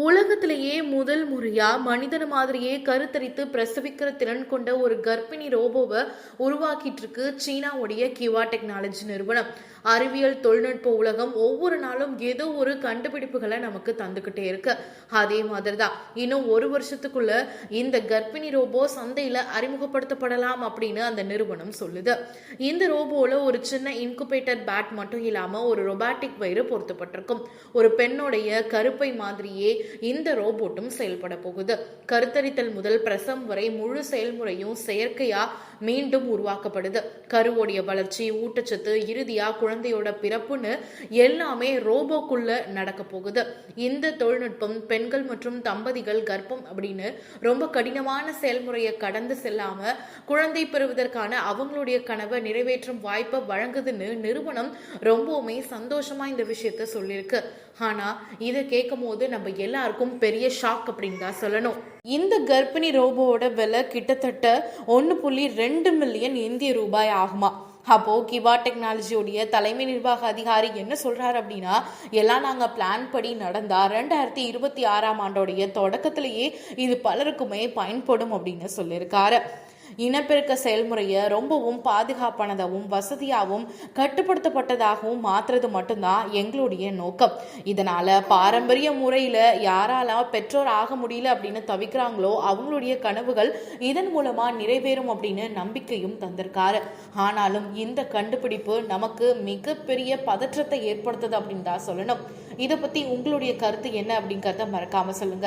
உலகத்திலேயே முதல் முறையா மனிதன் மாதிரியே கருத்தரித்து பிரசவிக்கிற திறன் கொண்ட ஒரு கர்ப்பிணி ரோபோவை உருவாக்கிட்டு இருக்கு சீனாவுடைய கிவா டெக்னாலஜி நிறுவனம். அறிவியல் தொழில்நுட்ப உலகம் ஒவ்வொரு நாளும் ஏதோ ஒரு கண்டுபிடிப்புகளை நமக்கு தந்துக்கிட்டே இருக்கு. அதே மாதிரி தான் இன்னும் ஒரு வருஷத்துக்குள்ள இந்த கர்ப்பிணி ரோபோ சந்தையில அறிமுகப்படுத்தப்படலாம் அப்படின்னு அந்த நிறுவனம் சொல்லுது. இந்த ரோபோல ஒரு சின்ன இன்குபேட்டர் பேட் மட்டும் இல்லாம ஒரு ரொபாட்டிக் வயிறு பொருத்தப்பட்டிருக்கும். ஒரு பெண்ணுடைய கருப்பை மாதிரியே இந்த ரோபோட்டும் செயல்பட போகுது. கருத்தரித்தல் முதல் பிரசம் வரை முழு செயல்முறையும் செயற்கையா மீண்டும் உருவாக்கப்படுது. கருவோடைய வளர்ச்சி ஊட்டச்சத்து இறுதியா குழந்தையோட பிறப்புன்னு எல்லாமே ரோபோக்குள்ள நடக்க போகுது. இந்த தொழில்நுட்பம் பெண்கள் மற்றும் தம்பதிகள் கர்ப்பம் அப்படின்னு ரொம்ப கடினமான செயல்முறையை கடந்து செல்லாம குழந்தை பெறுவதற்கான அவங்களுடைய கனவை நிறைவேற்றும் வாய்ப்பை வழங்குதுன்னு நிறுவனம் ரொம்பவுமே சந்தோஷமா இந்த விஷயத்த சொல்லியிருக்கு. ஆனா இதை கேட்கும் போது நம்ம எல்லாருக்கும் பெரிய ஷாக் அப்படின்னு தான் சொல்லணும். இந்த கர்ப்பிணி ரோபோவோட விலை கிட்டத்தட்ட ஒன்று புள்ளி ரெண்டு மில்லியன் இந்திய ரூபாய் ஆகுமா? அப்போ கிவா டெக்னாலஜியோடைய தலைமை நிர்வாக அதிகாரி என்ன சொல்றாரு அப்படின்னா எல்லாம் நாங்க பிளான் படி நடந்தா ரெண்டாயிரத்தி இருபத்தி ஆறாம் ஆண்டோடைய தொடக்கத்திலேயே இது பலருக்குமே பயன்படும் அப்படின்னு சொல்லியிருக்காரு. இனப்பெருக்க செயல்முறையை ரொம்பவும் பாதுகாப்பானதாகவும் வசதியாகவும் கட்டுப்படுத்தப்பட்டதாகவும் மாற்றுறது மட்டும்தான் எங்களுடைய நோக்கம். இதனால பாரம்பரிய முறையில் யாராலாம் பெற்றோர் ஆக முடியல அப்படின்னு தவிக்கிறாங்களோ அவங்களுடைய கனவுகள் இதன் மூலமா நிறைவேறும் அப்படின்னு நம்பிக்கையும் தந்திருக்காரு. ஆனாலும் இந்த கண்டுபிடிப்பு நமக்கு மிகப்பெரிய பதற்றத்தை ஏற்படுத்துது அப்படின்னு தான் சொல்லணும். இதை பத்தி உங்களுடைய கருத்து என்ன அப்படிங்கிறத மறக்காம சொல்லுங்க.